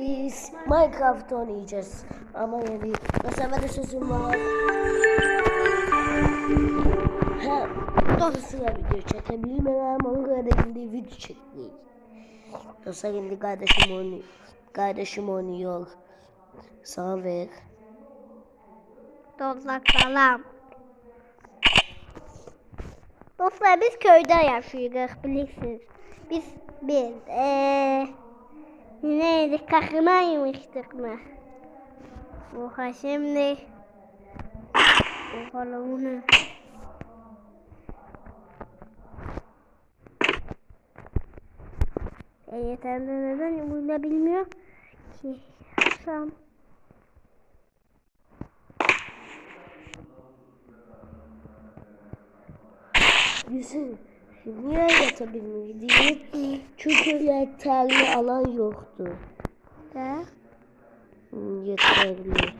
biz Minecraft oynayacağız. Ama yani mesela de sözüm var. Ha, dostlarla video çekebilirim ama onun kadar şimdi video çekmeyiz. Dostlar şimdi kardeşim oynuyor. Kardeşim oynuyor. Sana ver. Dostlar salam. Dostlar biz köyde yaşıyoruz bilirsiniz. Biz biz eee neydi kahraman yemiştik mi? Oha şimdi Oha lan ne? E yeterli neden bunu bilmiyor ki. Tamam. Yusuf, niye yatabilmiydi? Çünkü yeterli alan yoktu. Da. Hmm, Yeterli.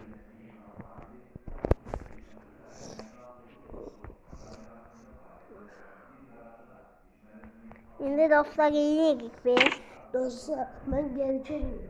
Şimdi dostlar yiyecek biz. Dostlar ben geleceğim.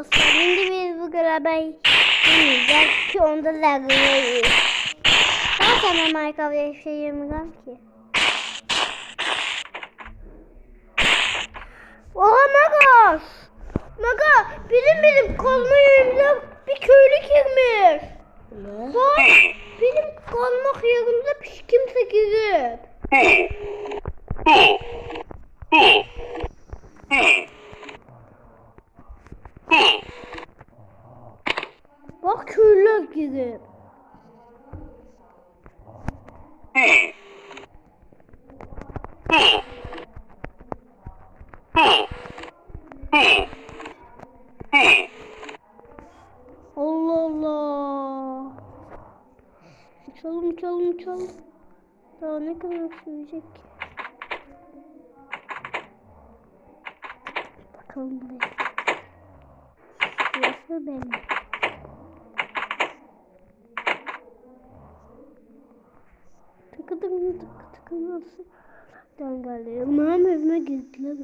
Dostlar şimdi biz bu beraber yiyeceğiz ki onda lagını Ben sana Minecraft yaşayamıyorum ki. Oha Magos! Maga bizim bizim kalma yerimde bir köylü girmiş. Ne? Bak benim kalmak yerimde hiç kimse girip. Bak girip. Allah Allah. Uçalım uçalım uçalım. Daha ne kadar sürecek ki? Bakalım buraya. Burası benim. Nasıl? Dengeli. Umarım evime girdiler.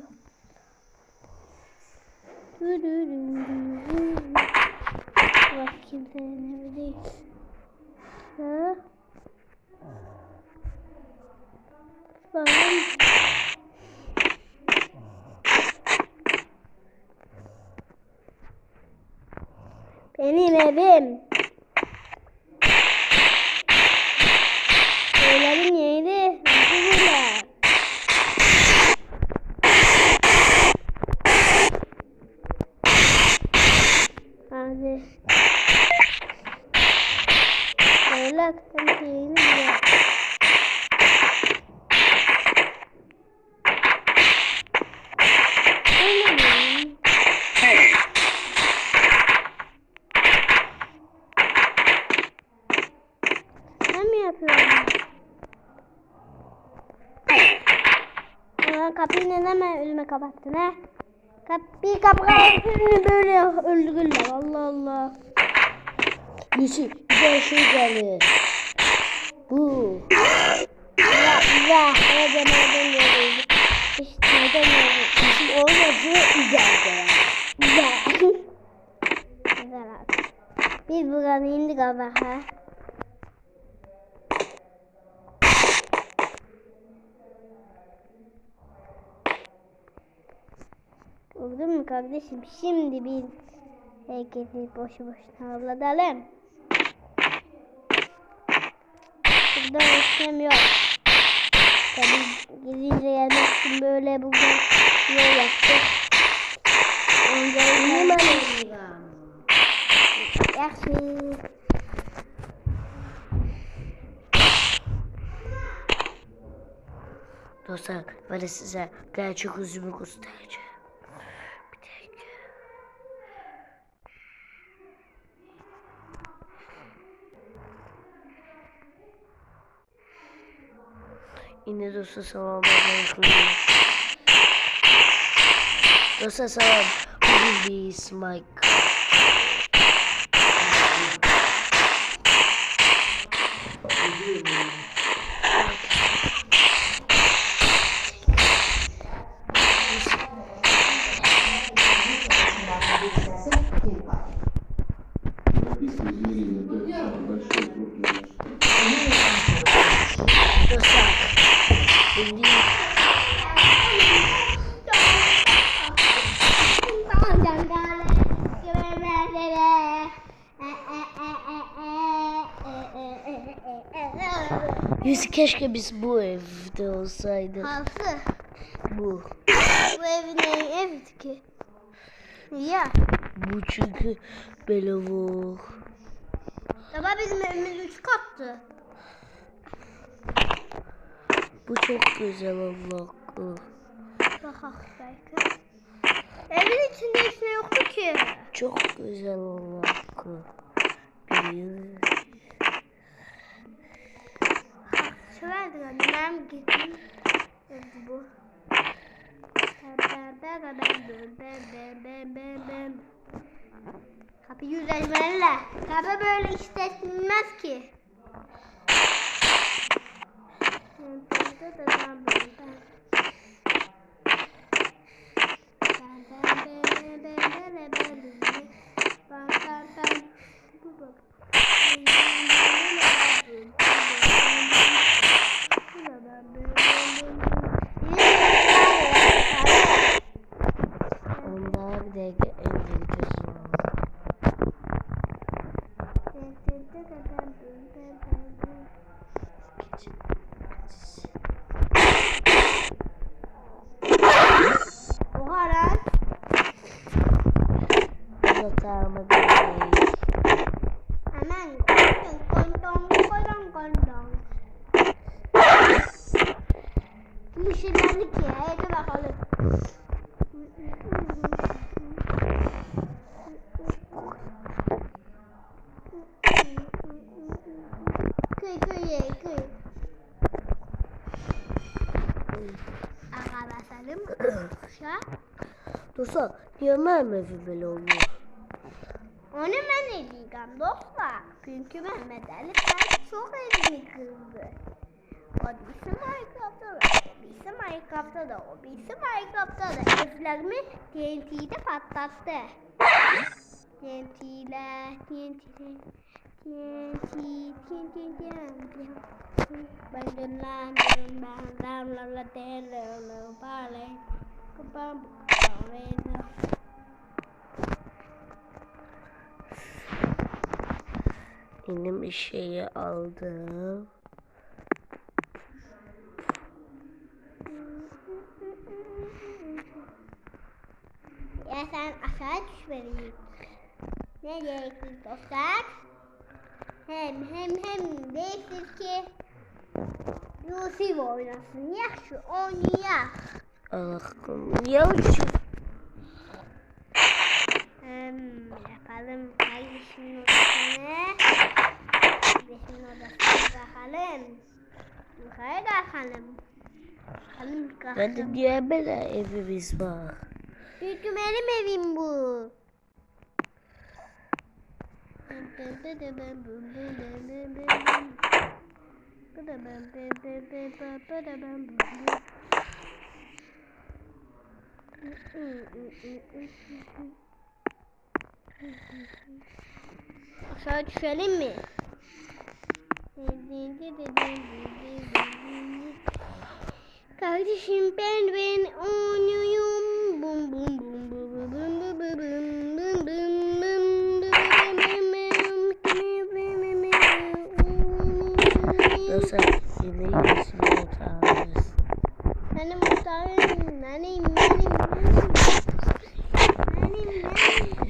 Bak kimsenin evi. Ha? Falan. Benim evim. Evlerim yeni. Nasıl böyle? Hadi. Öyle sen şeyini bile. Öyle mi? Ben mi yapıyorum? Ulan kapıyı neden ben önüme kapattın ha? Kapıyı kapattın böyle öldürürler Allah Allah. Yusuf güzel şey geldi. Bu. Ya nereden nereden geliyor? İşte nereden geliyor? Yusuf olmadı güzeldi. Güzel. Güzel. Biz buradan indik abi ha. Oldu mu kardeşim? Şimdi biz herkesi boşu boşuna avlatalım. Burada işlem yok. Tabii gidince gelmek için böyle bugün yol yaptık. Önce hemen Yaxşı. Dostlar ben size gerçek yüzümü göstereceğim. İndi dosta salam. Dosta salam. Who is Mike? Yüz keşke biz bu evde olsaydık. Halsı. Bu. Bu ev ki. Ya. Bu çünkü Belevur. Ama bizim evimiz üç kattı. Bu çok güzel Allah. Bakak belki. Evin içinde hiç ne yoktu ki. Çok güzel Allah. Bir. verdi annem gitti. Bu. Kapı yüzleşmelerle. Kapı böyle işletilmez ki. Thank you. Yine ben de yeşillendi ki. Hadi bakalım. Kıy kıy kıy. Aha. Kuşa. Dursun. Niye mermezi böyle oluyor? Onu ben edeceğim dostlar. Çünkü ben medalı ben çok elini kırdı. Hadi şu Minecraft'a birisi Minecraft'ta da, o birisi Minecraft'ta da evlerimi TNT'de patlattı. TNT'ler, TNT'ler, TNT, TNT, TNT. Ben dönlendim, ben damlalı derler, bale, kapam, bale. Benim bir şeyi aldım. Ya sen düşmelisin. Ne gerekli dostlar? Hem hem hem değilsin ki Yusuf oynasın. Yaxşı oynayak. Allah'ım ya şu Hmm, yapalım kardeşimin odasını. Kardeşimin odasına bakalım. Yukarı kalkalım. Bakalım kalkalım. ben de böyle evimiz var. Çünkü benim evim bu. Aşağı düşelim mi? Kardeşim ben ben oynuyorum. Benim, benim, benim. Benim, benim.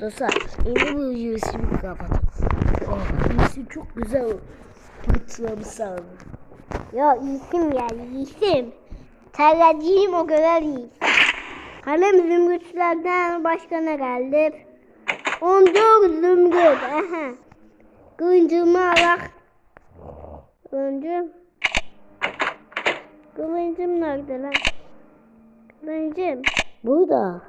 Dostlar şimdi bu USB'yi kapatalım. Oh, USB çok güzel pırtlamışsın. Ya isim geldi isim. Tercihim o kadar iyi. Kalem zümrütlerden başka ne geldi? Ondur zümrüt. Aha. Kılıncımı alak. Kılıncım. Kılıncım nerede lan? Kılıncım. Burada.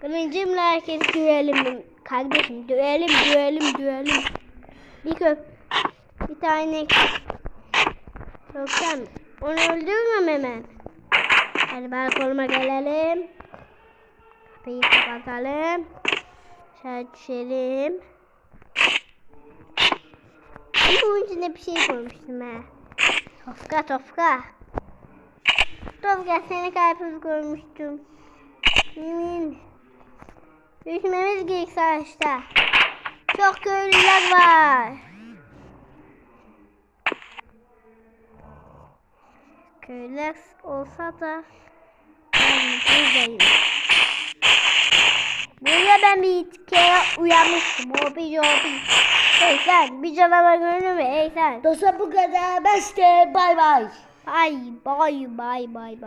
Kılıncımla herkes düelim. Kardeşim düelim düelim düelim. Bir köp. Bir tane. Yoksa onu öldürmem hemen. Hadi balkonuma gelelim. Kapıyı kapatalım. Şöyle düşelim. Bunun içinde bir şey koymuştum ha. Tofka tofka. Tofka seni karpuz koymuştum. Yemin. Düşmemiz gerek savaşta. Çok köylüler var. Köylüler olsa da buradayım. Buraya ben bir kere uyanmıştım. Hobi hobi. Hey sen bir canavar görünür mü? Hey sen. Dostlar bu kadar. Beste. Bay bay. Bye bye bye bye bye.